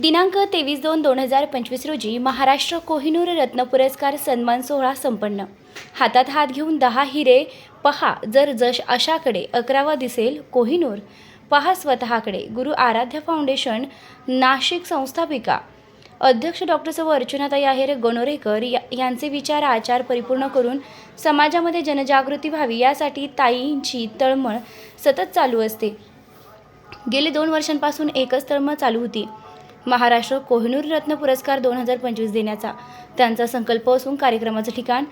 दिनांक तेवीस दोन दोन हजार पंचवीस रोजी महाराष्ट्र कोहिनूर रत्न पुरस्कार सन्मान सोहळा संपन्न. हातात हात घेऊन दहा हिरे पहा जर जश अशाकडे अकरावा दिसेल कोहिनूर. पहा स्वतःकडे गुरु आराध्य फाउंडेशन नाशिक संस्थापिका. अध्यक्ष डॉक्टर सव अर्चनाताई आहेर गणोरेकर या यांचे विचार आचार परिपूर्ण करून समाजामध्ये जनजागृती व्हावी यासाठी ताईंची तळमळ सतत चालू असते. गेले दोन वर्षांपासून एकच तळमळ चालू होती. महाराष्ट्र कोहिनूर रत्न पुरस्कार दोन हजार पंचवीस देण्याचा. त्यांचा संकल्प असून कार्यक्रमाचं ठिकाण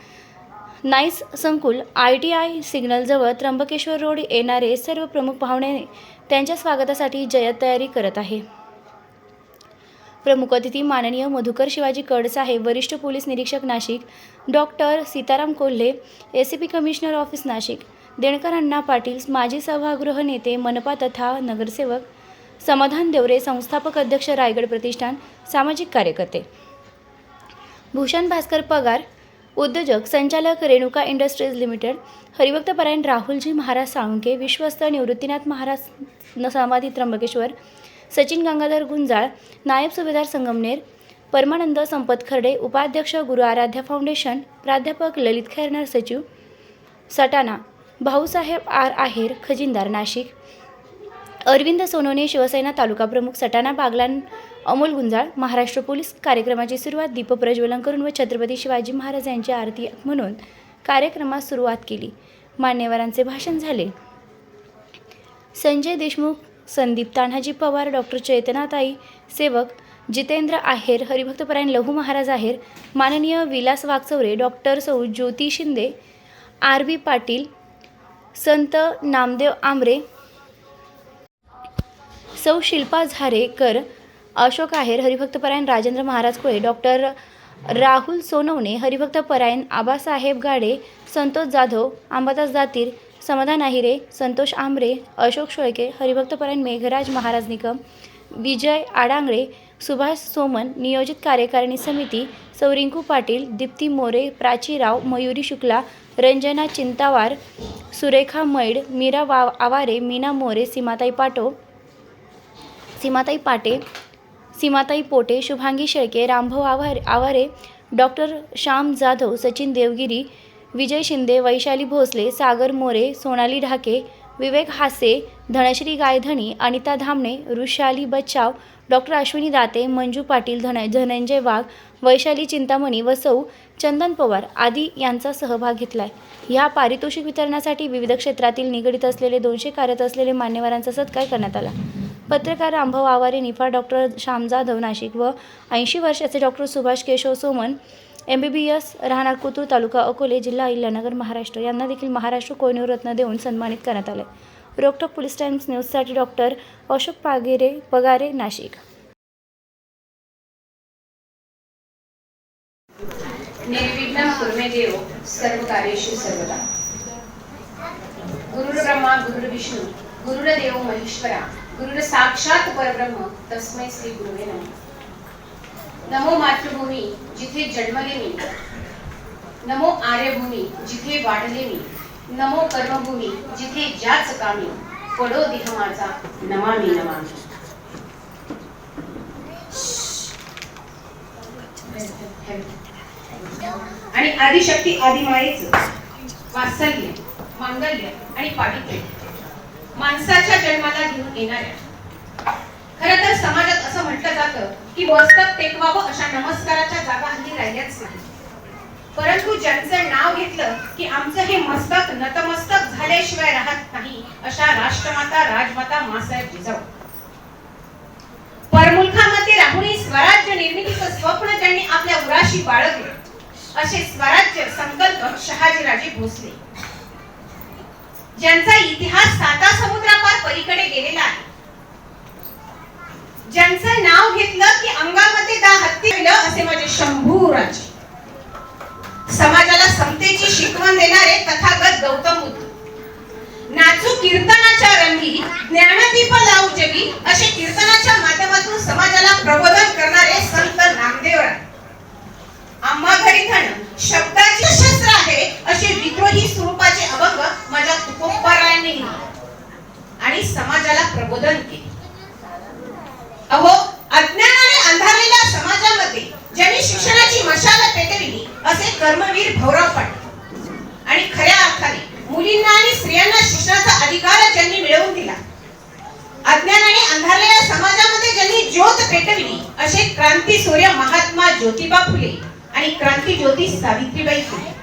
नाईस संकुल आय टी आय सिग्नलजवळ त्र्यंबकेश्वर रोड येणारे सर्व प्रमुख पाहुणे त्यांच्या स्वागतासाठी जयत तयारी करत आहे. प्रमुख अतिथी माननीय मधुकर शिवाजी कडसाहेब वरिष्ठ पोलीस निरीक्षक Nashik doctor Sitaram Kolhe A C P commissioner office Nashik Denkar Anna Patil माजी सभागृह नेते मनपा तथा नगरसेवक समाधान देवरे संस्थापक अध्यक्ष रायगड प्रतिष्ठान सामाजिक कार्यकर्ते. भूषण भास्कर पगार उद्योजक संचालक रेणुका इंडस्ट्रीज लिमिटेड हरिभक्तपरायण राहुलजी महाराज साळुंके विश्वस्त निवृत्तीनाथ महाराज न- समाधी त्र्यंबकेश्वर सचिन गंगाधर गुंजाळ नायब सुभेदार संगमनेर परमानंद संपत खर्डे उपाध्यक्ष गुरु आराध्य फाउंडेशन प्राध्यापक ललित खैरनार सचिव सटाणा भाऊसाहेब आर आहेर खजिनदार नाशिक अरविंद सोनवणे शिवसेना तालुका प्रमुख सटाणा बागलान अमोल गुंजाळ महाराष्ट्र पोलीस कार्यक्रमाची सुरुवात दीपप्रज्वलन करून व छत्रपती शिवाजी महाराज यांची आरती म्हणून कार्यक्रमास सुरुवात केली. मान्यवरांचे भाषण झाले. संजय देशमुख संदीप तान्हाजी पवार डॉक्टर चैतनाताई सेवक जितेंद्र आहेर हरिभक्तपरायण लहू महाराज आहेर माननीय विलास वागचौरे डॉक्टर सौ. ज्योती शिंदे आर. बी. पाटील संत नामदेव आमरे सौ शिल्पा झारेकर अशोक आहेर हरिभक्तपरायण राजेंद्र महाराज कोळे डॉक्टर राहुल सोनवणे हरिभक्तपरायण आबासाहेब गाडे संतोष जाधव अंबादास दातीर समाधान आहिरे संतोष आमरे अशोक शोळके हरिभक्तपरायण मेघराज महाराज निकम विजय आडांगळे सुभाष सोमन नियोजित कार्यकारिणी समिती सौ रिंकू पाटील दीप्ती मोरे प्राची राव मयुरी शुक्ला रंजना चिंतावार सुरेखा मैड मीरा वा आवारे मीना मोरे सीमाताई पाटो सीमाताई पाटे सीमाताई पोटे शुभांगी शेळके रामभाऊ आवारे आवारे डॉक्टर श्याम जाधव सचिन देवगिरी विजय शिंदे वैशाली भोसले सागर मोरे सोनाली ढाके विवेक हासे धनश्री गायधणी अनिता धामणे ऋषाली बच्चाव डॉक्टर अश्विनी दाते मंजू पाटील धन धनंजय वाघ वैशाली चिंतामणी व सौ चंदन पवार आदी यांचा सहभाग घेतला आहे ह्या पारितोषिक वितरणासाठी विविध क्षेत्रातील निगडीत असलेले दोनशे कार्यरत असलेले मान्यवरांचा सत्कार करण्यात आला. पत्रकार रामभाऊ आवारे निफाड डॉक्टर श्याम जाधव नाशिक व ऐंशी वर्षाचे doctor Subhash Keshav Soman M B B S राहणार कुतूर तालुका अकोले जिल्हा अहिल्यानगर महाराष्ट्र. यांना देखील महाराष्ट्र कोहिनूर रत्न देऊन सन्मानित करण्यात आले. रोकटोक पोलीस टाइम्स न्यूजसाठी डॉक्टर अशोक पागेरे पगारे नाशिक. निर्विघ्नं कुर्मे देव सर्व कार्येषु सर्वदा. गुरुर्ब्रह्मा गुरुर्विष्णू गुरुर्देव महेश्वरा गुरुर साक्षात परब्रह्म तस्मै श्री गुरुवे नमः. नमो मातृभूमी जिथे जन्मले मी. नमो आर्यभूमी जिथे वाढले मी. नमो कर्मभूमी जिथे ज्याच कामी पडो देह माझा नमामी नमामी आणि आदिशक्ती आदिमायेच. वात्सल्य मांगल्य आणि पावित्र्य. माणसाच्या जन्माला घेऊन येणाऱ्या खर तर समाजात असं म्हटलं जातं की मस्तक टेकवावं अशा नमस्काराच्या जागा हल्ली राहिल्याच नाही. परंतु ज्यांचं नाव घेतलं की आमचं हे मस्तक नतमस्तक झाल्याशिवाय राहत नाही अशा राष्ट्रमाता राजमाता मासाहेब जिजाऊ. परमुलखामध्ये राहुणी स्वराज्य निर्मितीचं स्वप्न त्यांनी आपल्या उराशी बाळगले असे स्वराज्य संकल्प शहाजीराजे भोसले. ज्यांचा इतिहास साता समुद्रापार पलीकडे गेलेला आहे. ज्यांचं नाव घेतलं की अंगामध्ये दा हत्ती असे माझे शंभू राजे. समाजाला समतेची शिकवण देणारे तथागत गौतम बुद्ध. नाचू कीर्तनाच्या रंगी ज्ञानदीप लावू जगी असे कीर्तनाच्या माध्यमातून समाजाला प्रबोधन करणारे संत नाम कर्मवीर भाऊराव पाटील. आणि खऱ्या अर्थाने मुलींना आणि स्त्रियांना शिक्षणाचा अधिकार ज्यांनी मिळवून दिला. अज्ञानाने अंधारलेल्या समाजामध्ये ज्यांनी ज्योत पेटविली असे क्रांती सूर्य महात्मा ज्योतिबा फुले आणि क्रांती ज्योती सावित्रीबाई फुले.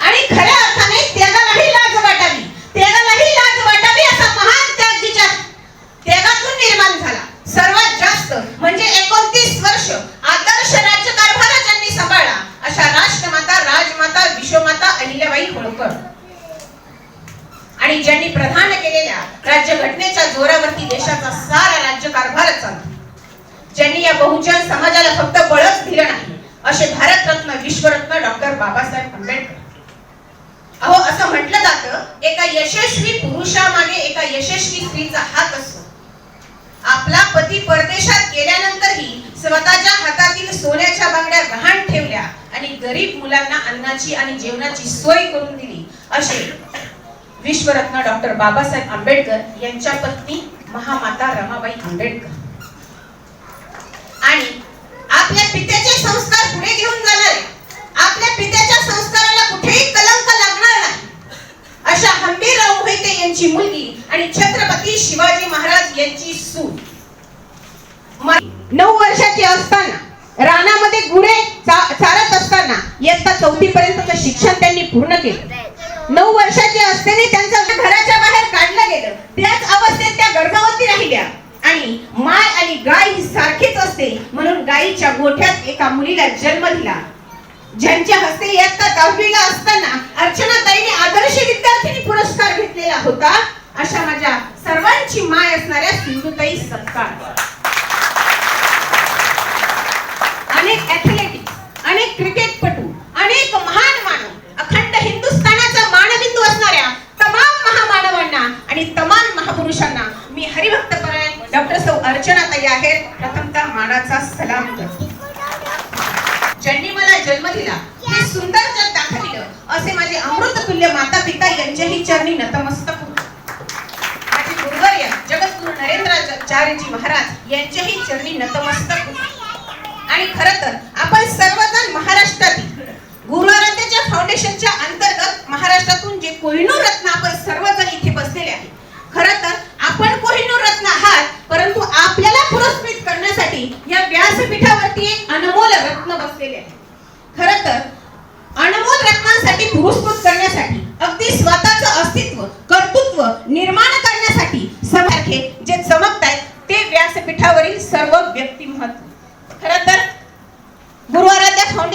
आणि खऱ्या अर्थाने त्यागालाही लाज वाटावी त्यागालाही लाज वाटावी असा महान त्याग तिच्या त्यागातून निर्माण झाला. सर्वात जास्त म्हणजे एकोणतीस वर्ष आता प्रधान केलेल्या राज्यघटनेच्या जोरावरती देशाचा सारा राज्यकारभार चालतो. ज्यांनी या बहुजन समाजाला फक्त बळच दिलं नाही असे भारतरत्न विश्वरत्न डॉक्टर बाबासाहेब आंबेडकर. अहो असं म्हटलं जातं एका यशस्वी पुरुषामागे एका यशस्वी स्त्रीचा हात असतो. आपला पती परदेशात गेल्यानंतरही स्वतःच्या हातातील सोन्याच्या बांगड्या गहाण ठेवल्या आणि गरीब मुलांना अन्नाची आणि जेवणाची सोय करून दिली असे विश्वरत्न डॉक्टर बाबासाहेब आंबेडकर यांच्या पत्नी महामाता रमाबाई आंबेडकर. आणि आपल्या पित्याचे संस्कार पुढे घेऊन जाणारे आपल्या पित्याच्या संस्काराला कुठेही कलंक लागणार नाही अशा हंबीरराव मोहिते यांची मुलगी आणि छत्रपती शिवाजी महाराज यांची सून. नऊ वर्षाची असताना रानामध्ये गुरे चारत असताना इयत्ता चौथी पर्यंतचं शिक्षण त्यांनी पूर्ण केलं. नऊ वर्षाचे असताना त्यांचं घराच्या बाहेर काढलं गेलं. त्याच अवस्थेत त्या गर्भवती राहिल्या. आणि माय आणि गाय ही सारखीच असते. म्हणून गायीच्या गोठ्यात एका मुलीला जन्म दिला. ज्यांच्या हस्ते इयत्ता दहावीला असताना अर्चनाताईने आदर्श विद्यार्थिनी पुरस्कार घेतलेला होता. अशा माझ्या सर्वांची माय असणाऱ्या सिंधुताई सत्कार. ज्यांनी मला जन्म दिला हे सुंदर जग दाखविलं असे माझे अमृततुल्य माता पिता यांच्याही चरणी नतमस्तक होतो. माझे गुरुवर्य जगद्गुरु नरेंद्राचार्यजी महाराज यांच्याही चरणी नतमस्तक आणि खर तर आपण सर्वजण महाराष्ट्रातील गुरुआराध्याच्या फाउंडेशनच्या अंतर्गत महाराष्ट्रातून जे कोहिनूर रत्न आपण सर्वजण इथे बसलेले आहे खर तर आपण कोहिनूर रत्न आहात परंतु आपल्याला पुरस्कृत करण्यासाठी या व्यासपीठावरती एक अनमोल रत्न बसलेले आहे खर तर अनमोल रत्नांसाठी पुरुस्कृत करण्यासाठी अगदी स्वतःचं अस्तित्व कर्तृत्व निर्माण करण्यासाठी सारखे जे चमकत आहेत ते व्यासपीठावरील सर्व व्यक्तिमत्व खर तर गुरुवाराच्या फाउंडेशन